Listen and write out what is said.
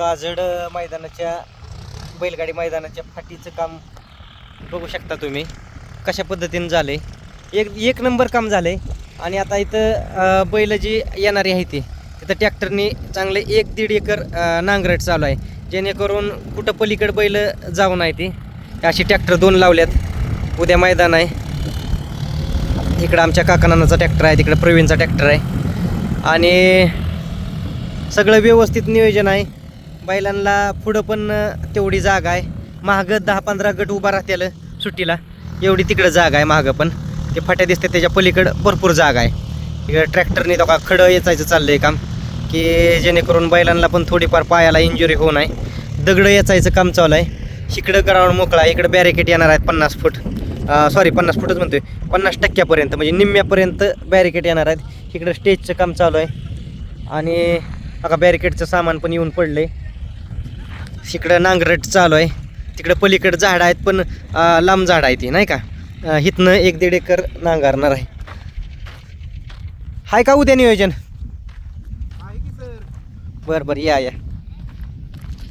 गाजड मैदानाच्या बैलगाडी मैदानाच्या फाटीचं काम बघू शकता तुम्ही. कशा पद्धतीनं झाले एक एक नंबर काम झाले आणि आता इथं बैल जी येणारी आहे ती तिथं ट्रॅक्टरनी चांगले एक दीड एकर नांगरट चालू आहे. जेणेकरून कुठं पलीकडे बैल जाऊन आहे ती अशी ट्रॅक्टर दोन लावल्यात. उद्या मैदान आहे. इकडं आमच्या काकानानाचा ट्रॅक्टर आहे तिकडं प्रवीणचा ट्रॅक्टर आहे. आणि सगळं व्यवस्थित नियोजन आहे. बैलांना पुढं पण तेवढी जागा आहे. महाग दहा पंधरा गट उभा राहतेल सुट्टीला. एवढी तिकडं जागा आहे महागं पण. ते फाट्या दिसते त्याच्या पलीकडं भरपूर जागा आहे. इकडं ट्रॅक्टरने तो का खडं येचायचं चाललं आहे काम. की जेणेकरून बैलांना पण थोडीफार पायाला इंजुरी होऊ नये. दगडं याचायचं काम चालू आहे. इकडं ग्राउंड मोकळा आहे इकडं बॅरिकेड येणार आहेत पन्नास फूट. सॉरी पन्नास फूटच म्हणतोय. पन्नास टक्क्यापर्यंत म्हणजे निम्म्यापर्यंत बॅरिकेड येणार आहेत. इकडं स्टेजचं काम चालू आहे. आणि आता बॅरिकेडचं सामान पण येऊन पडलं आहे इकडं नांगरट चालू आहे. तिकडं पलीकडं झाडं आहेत पण लांब झाडं आहे ती नाही का? इथनं एक दीड एकर नांगरणार आहे. हाय का उद्या नियोजन? बरं बरं या या.